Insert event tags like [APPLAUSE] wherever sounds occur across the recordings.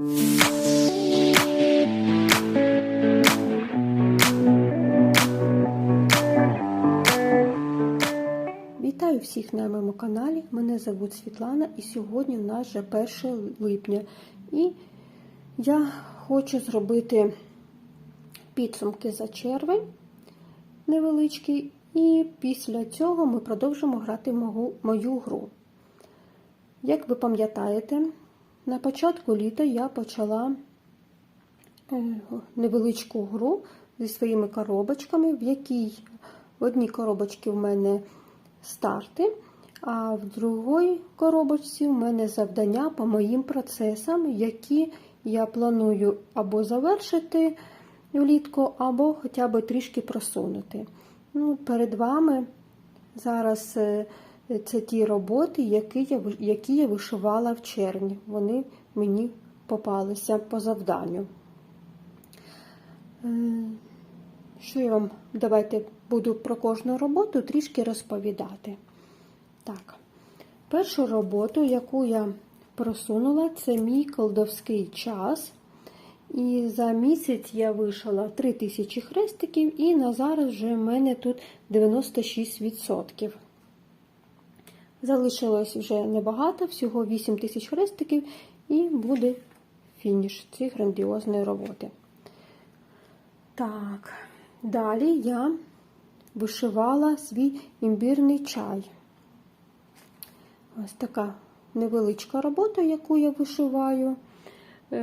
Вітаю всіх на моєму каналі. Мене звуть Світлана і сьогодні у нас вже 1 липня. І я хочу зробити підсумки за червень невеличкі. І після цього ми продовжимо грати мою, мою гру. Як ви пам'ятаєте, на початку літа я почала е, невеличку гру зі своїми коробочками, в якій в одній коробочці в мене старти, а в другій коробочці в мене завдання по моїм процесам, які я планую або завершити влітку, або хоча б трішки просунути. Ну, Перед вами зараз е, це ті роботи, які я, які я вишивала в червні. Вони мені попалися по завданню. Е, що я вам давайте буду про кожну роботу трішки розповідати. Так, першу роботу, яку я просунула, це мій колдовський час. І за місяць я вишила 3000 хрестиків, і на зараз вже в мене тут 96%. Залишилось вже небагато, всього 8000 хрестиків, і буде фініш цієї грандіозної роботи. Так, далі я вишивала свій імбірний чай. Ось така невеличка робота, яку я вишиваю. Е,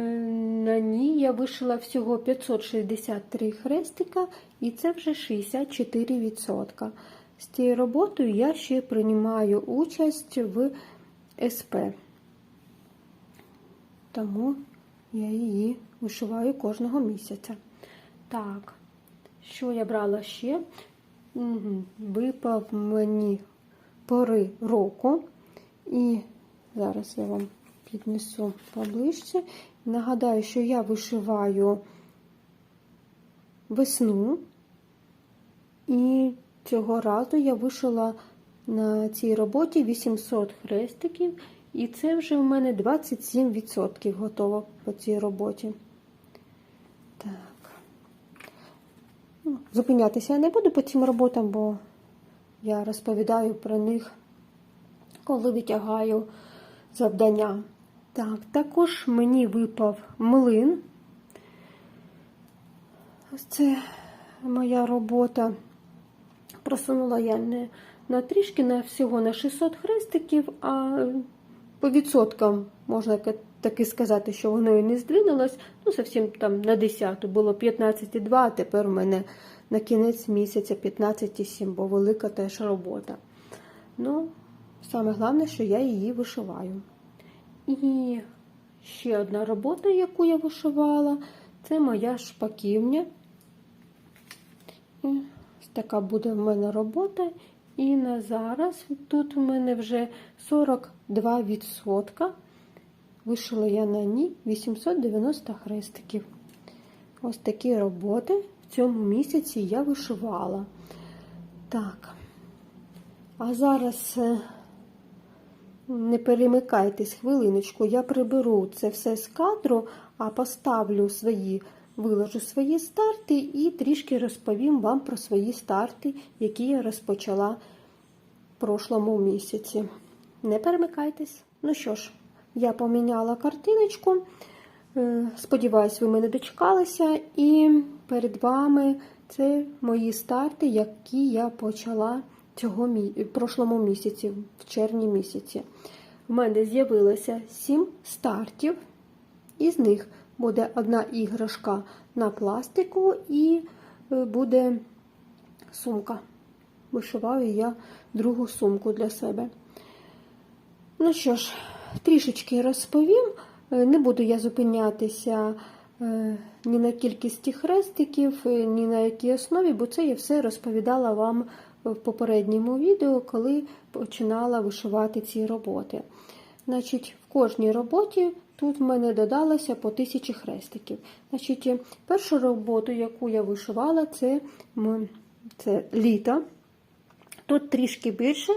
на ній я вишила всього 563 хрестика, і це вже 64%. З цією роботою я ще приймаю участь в СП. Тому я її вишиваю кожного місяця. Так, що я брала ще? Випав мені пори року. І зараз я вам піднесу поближче. Нагадаю, що я вишиваю весну, і цього разу я вишила на цій роботі 800 хрестиків, і це вже в мене 27% готово по цій роботі. Так. Ну, зупинятися я не буду по цим роботам, бо я розповідаю про них, коли витягаю завдання. Так, також мені випав млин. Ось це моя робота. Просунула я не на трішки, на всього на 600 хрестиків, а по відсоткам можна таки сказати, що воно і не здвинулось. Ну, зовсім там на 10 було 15,2, а тепер у мене на кінець місяця 15,7, бо велика теж робота. Ну, саме головне, що я її вишиваю. І ще одна робота, яку я вишивала, це моя шпаківня. Така буде в мене робота. І на зараз тут у мене вже 42%. Вишила я на ній 890 хрестиків. Ось такі роботи в цьому місяці я вишивала. Так, а зараз е, не перемикайтесь хвилиночку, я приберу це все з кадру, а поставлю свої, виложу свої старти і трішки розповім вам про свої старти, які я розпочала в прошлому місяці. Не перемикайтесь. Ну що ж, я поміняла картиночку. Е, сподіваюсь, ви мене дочекалися, і перед вами це мої старти, які я почала цього в прошлому місяці, в червні місяці. У мене з'явилося 7 стартів, із них буде одна іграшка на пластику і е, буде сумка. Вишиваю я другу сумку для себе. Ну що ж, трішечки розповім. Е, не буду я зупинятися е, ні на кількості хрестиків, ні на якій основі, бо це я все розповідала вам в попередньому відео, коли починала вишивати ці роботи. Значить, В кожній роботі тут в мене додалося по тисячі хрестиків. Значить, Першу роботу, яку я вишивала, це, це літо. Тут трішки більше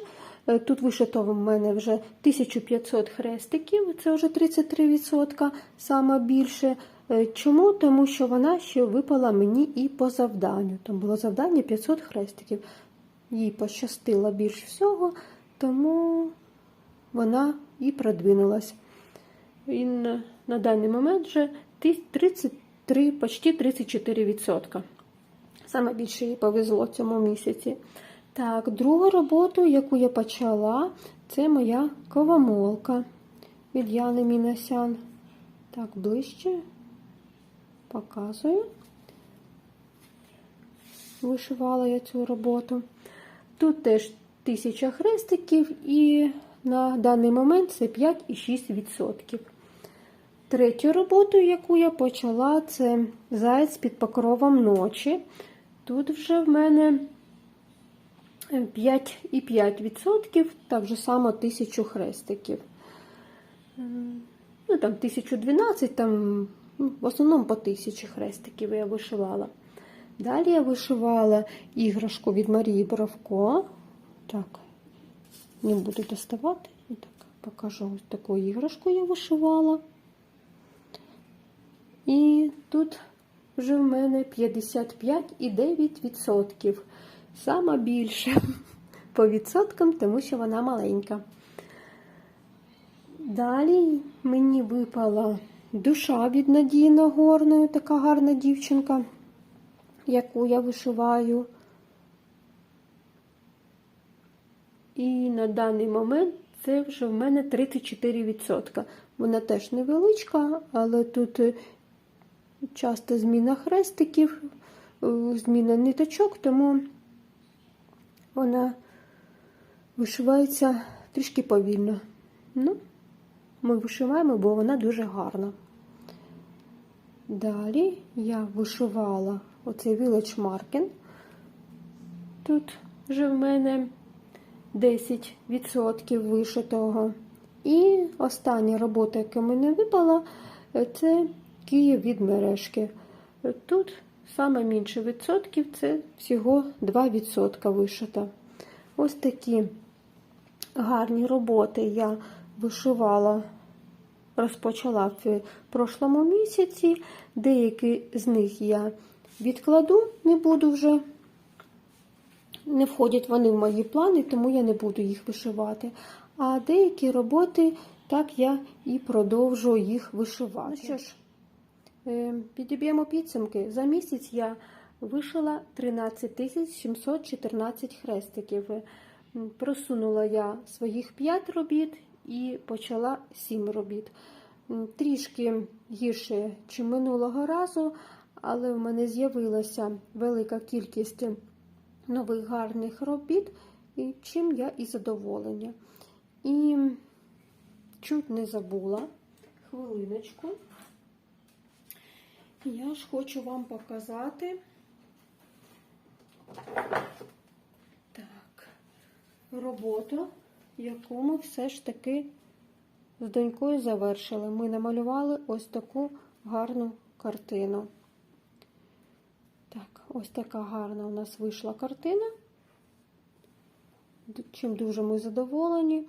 Е, Тут вишито в мене вже 1500 хрестиків, це вже 33%, саме більше. Е, Чому? Тому що вона ще випала мені і по завданню. Там було завдання 500 хрестиків. Їй пощастило більш всього, тому вона і продвинулась. І на, на даний момент вже 33, почти 34%. Саме більше їй повезло цьому місяці. Так, другу роботу, яку я почала, це моя ковамолка від Яни Мінасян. Так, ближче показую. Вишивала я цю роботу. Тут теж 1000 хрестиків, і на даний момент це 5,6%. Третю роботу, яку я почала, це Заєць під покровом ночі. Тут вже в мене 5,5%, так же само 1000 хрестиків. Ну, там 1012, там, ну, в основному по 1000 хрестиків я вишивала. Далі я вишивала іграшку від Марії Боровко. Так, не буду доставати. Так, покажу ось таку іграшку я вишивала. І тут вже в мене 55,9%. Сама більше [LAUGHS] по відсоткам, тому що вона маленька. Далі мені випала душа від Надії Нагорної, така гарна дівчинка, яку я вишиваю. І на даний момент це вже в мене 34%. Вона теж невеличка, але тут часто зміна хрестиків, е, зміна ниточок, тому вона вишивається трішки повільно. Ну, ми вишиваємо, бо вона дуже гарна. Далі я вишивала оцей Village Marken. Тут вже в мене 10% вишитого. І остання робота, яка мені випала, це Київ від мережки. Тут саме менше відсотків, це всього 2% вишита. Ось такі гарні роботи я вишивала, розпочала в прошлому місяці. Деякі з них я відкладу, не буду вже. Не входять вони в мої плани, тому я не буду їх вишивати. А деякі роботи, так я і продовжу їх вишивати. Ну що ж, підіб'ємо підсумки. За місяць я вишила 13 714 хрестиків. Просунула я своїх 5 робіт і почала 7 робіт. Трішки гірше, ніж минулого разу, але в мене з'явилася велика кількість нових гарних робіт, чим я і задоволення. І чуть не забула хвилиночку. Я ж хочу вам показати. Так, роботу, яку ми все ж таки з донькою завершили. Ми намалювали ось таку гарну картину. Так, ось така гарна у нас вийшла картина. Чим дуже ми задоволені.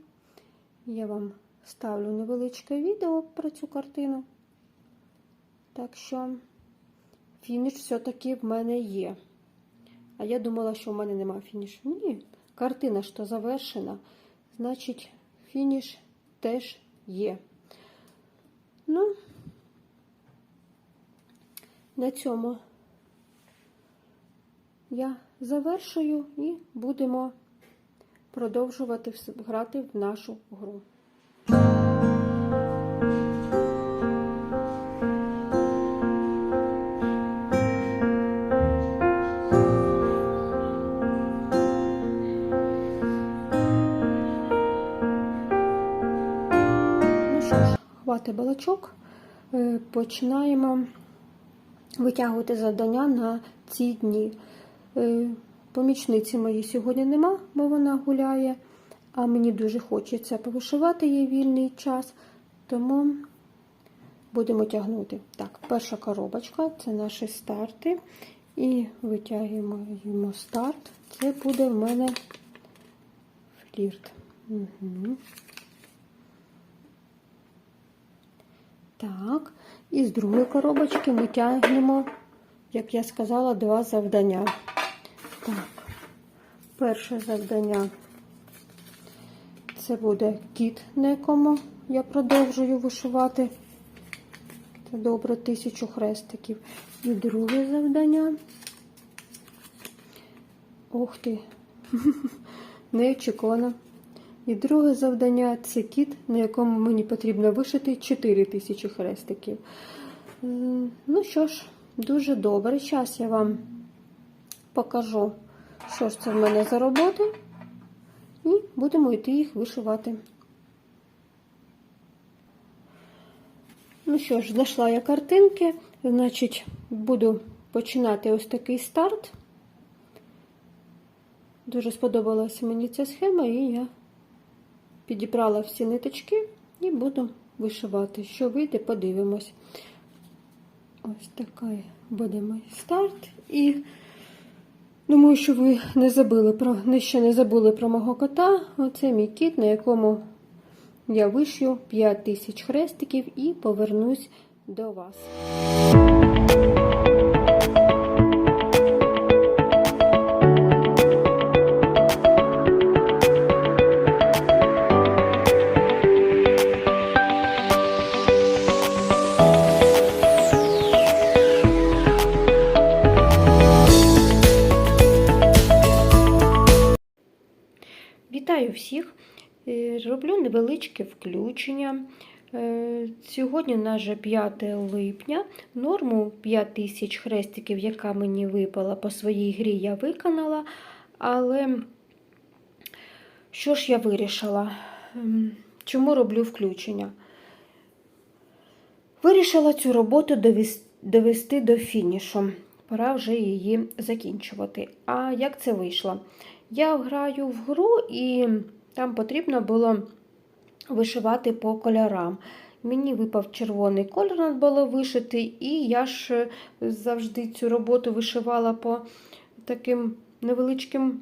Я вам ставлю невеличке відео про цю картину. Так що фініш все-таки в мене є. А я думала, що в мене нема фінішу. Ні, картина ж то завершена, значить, фініш теж є. Ну, на цьому я завершую і будемо продовжувати грати в нашу гру. Ж, балачок. Е, Починаємо витягувати завдання на ці дні. Е, Помічниці мої сьогодні нема, бо вона гуляє, а мені дуже хочеться повишивати їй вільний час, тому будемо тягнути. Так, перша коробочка це наші старти. І витягуємо старт. Це буде в мене флірт. Угу. Так, і з другої коробочки ми тягнемо, як я сказала, два завдання. Так, перше завдання це буде кіт, на я продовжую вишивати. Це добре тисячу хрестиків. І друге завдання. Ух ти, [LAUGHS] неочікувано. І друге завдання це кіт, на якому мені потрібно вишити 4 тисячі хрестиків. Ну що ж, дуже добре. Зараз я вам покажу, що ж це в мене за роботи. І будемо йти їх вишивати. Ну що ж, знайшла я картинки, значить, буду починати ось такий старт. Дуже сподобалася мені ця схема, і я підібрала всі ниточки і буду вишивати. Що вийде, подивимось. Ось такий буде мій старт. І думаю, що ви не забули про не ще не забули про мого кота. Оце мій кіт, на якому я вишью 5 тисяч хрестиків і повернусь до вас. Сьогодні у нас же 5 липня. Норму 5 тисяч хрестиків, яка мені випала по своїй грі, я виконала. Але що ж я вирішила? Ем, Чому роблю включення? Вирішила цю роботу довести до фінішу. Пора вже її закінчувати. А як це вийшло? Я граю в гру і там потрібно було вишивати по кольорам. Мені випав червоний кольор, треба було вишити, і я ж е, завжди цю роботу вишивала по таким невеличким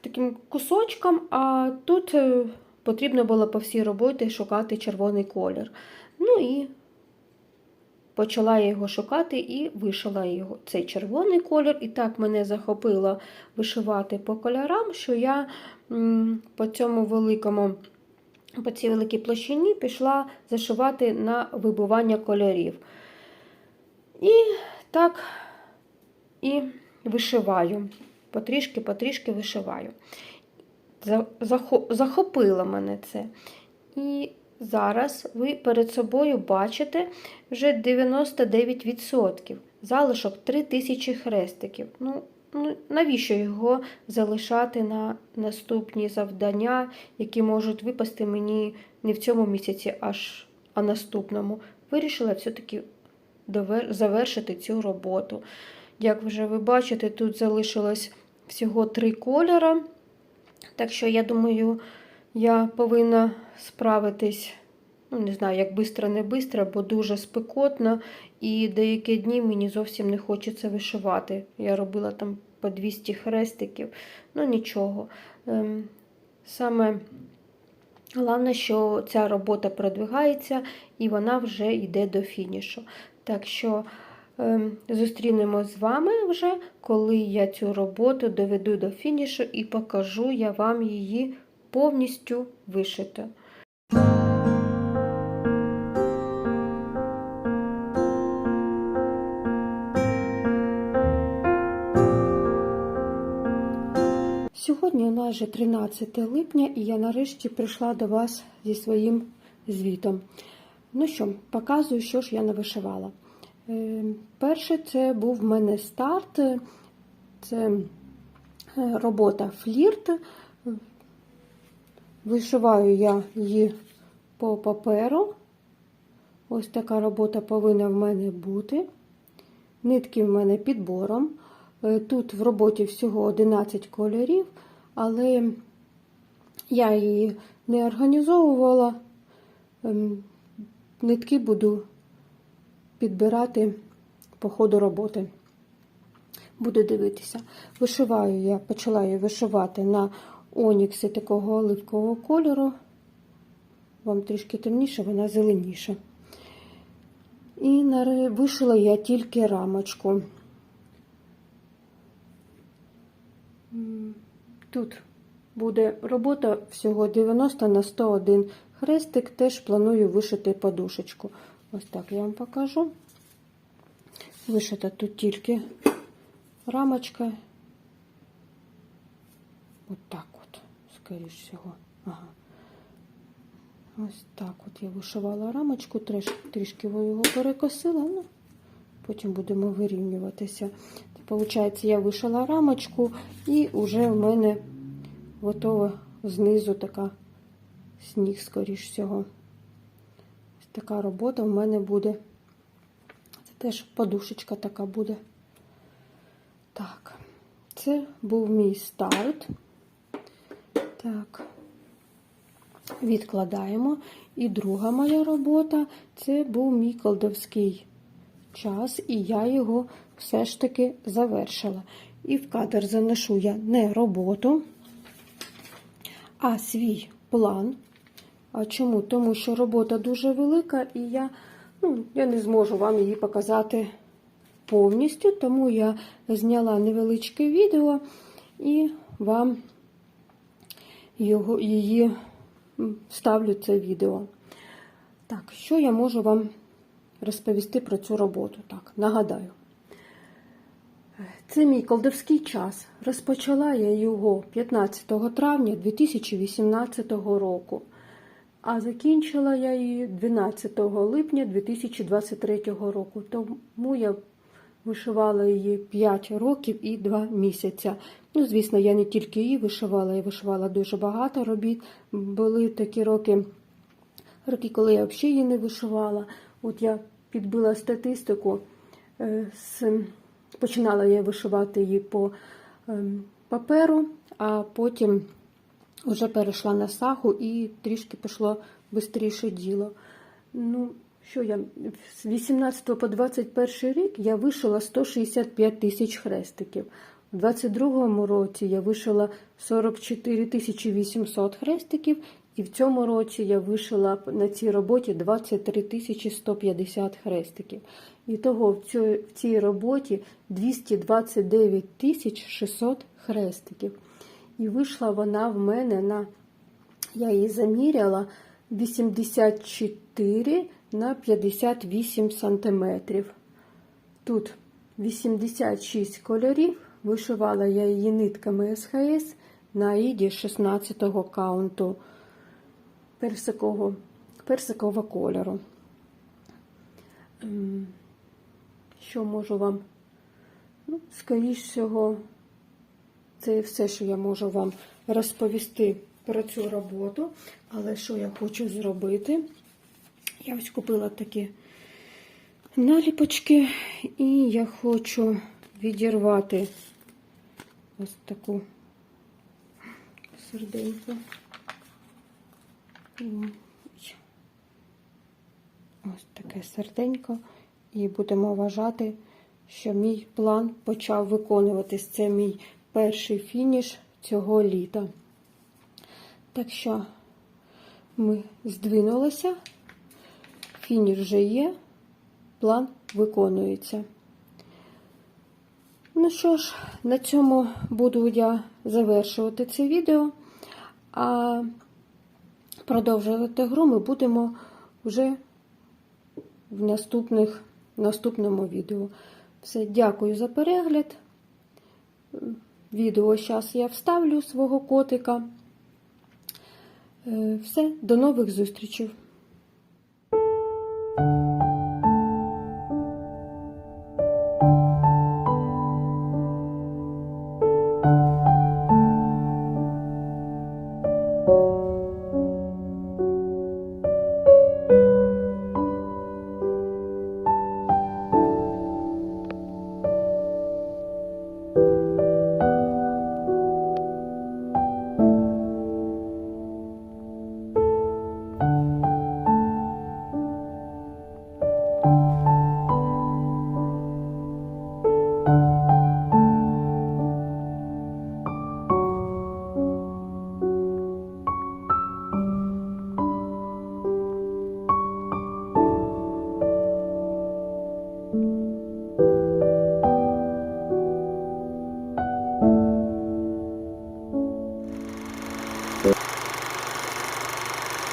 таким кусочкам, а тут е, потрібно було по всій роботі шукати червоний колір. Ну і почала його шукати і вишила його цей червоний колір. І так мене захопило вишивати по кольорам, що я по цьому великому, по цій великій площині пішла зашивати на вибивання кольорів. І так і вишиваю. Потрішки-потрішки вишиваю. За- Захопило мене це. І зараз ви перед собою бачите вже 99%. Залишок 3000 хрестиків. Ну, ну, навіщо його залишати на наступні завдання, які можуть випасти мені не в цьому місяці, аж а наступному? Вирішила все-таки завершити цю роботу. Як вже ви бачите, тут залишилось всього три кольора. Так що, я думаю, я повинна справитись, ну, не знаю, як швидко, не швидко, бо дуже спекотно, і деякі дні мені зовсім не хочеться вишивати. Я робила там по 200 хрестиків, ну нічого. Ем, Саме головне, що ця робота продвигається і вона вже йде до фінішу. Так що ем, зустрінемо з вами вже, коли я цю роботу доведу до фінішу і покажу я вам її повністю вишиту. Сьогодні у нас вже 13 липня, і я нарешті прийшла до вас зі своїм звітом. Ну що, показую, що ж я навишивала. Е, Перше, це був в мене старт, це е, робота флірт. Вишиваю я її по паперу. Ось така робота повинна в мене бути. Нитки в мене підбором. Е, Тут в роботі всього 11 кольорів, але я її не організовувала. Ем, Нитки буду підбирати по ходу роботи. Буду дивитися. Вишиваю я почала її вишивати на онікси такого оливкового кольору. Вам трішки темніше, вона зеленіша. І вишила я тільки рамочку. Тут буде робота всього 90 на 101 хрестик. Теж планую вишити подушечку. Ось так я вам покажу. Вишита тут тільки рамочка. От так от, скоріш всього. Ага. Ось так от я вишивала рамочку, трішки його перекосила, ну, потім будемо вирівнюватися. Получається, я вишила рамочку і вже в мене готова знизу така сніг, скоріш всього. Ось така робота в мене буде. Це теж подушечка така буде. Так, це був мій старт. Так, відкладаємо. І друга моя робота це був мій колдовський час, і я його все ж таки завершила. І в кадр заношу я не роботу, а свій план. А чому? Тому що робота дуже велика, і я, ну, я не зможу вам її показати повністю, тому я зняла невеличке відео і вам його, її м, вставлю це відео. Так, що я можу вам розповісти про цю роботу? Так, нагадаю. Це мій колдовський час. Розпочала я його 15 травня 2018 року, а закінчила я її 12 липня 2023 року. Тому я вишивала її 5 років і 2 місяця. Ну, звісно, я не тільки її вишивала, я вишивала дуже багато робіт. Були такі роки, роки, коли я взагалі її не вишивала. От я підбила статистику е. Починала я вишивати її по ем, паперу, а потім вже перейшла на саху і трішки пішло швидше діло. Ну, що я з 18 по 21 рік я вишила 165 тисяч хрестиків. У 22 році я вишила 44 тисячі 800 хрестиків, і в цьому році я вишила на цій роботі 23 тисячі 150 хрестиків. І того в цій, роботі 229 тисяч 600 хрестиків. І вийшла вона в мене на, я її заміряла 84 на 58 сантиметрів. Тут 86 кольорів. Вишивала я її нитками СХС на іді 16-го каунту персикового, персикового кольору. Ем, Що можу вам? Ну, скоріш всього, це все, що я можу вам розповісти про цю роботу. Але що я хочу зробити? Я ось купила такі наліпочки, і я хочу відірвати ось таку серденьку. Ось таке серденько. І будемо вважати, що мій план почав виконуватись. Це мій перший фініш цього літа. Так що ми здвинулися, фініш вже є, план виконується. Ну що ж, на цьому буду я завершувати це відео, а продовжувати гру ми будемо вже в наступних, наступному відео. Все, дякую за перегляд. Відео зараз я вставлю свого котика. Е, Все, до нових зустрічей.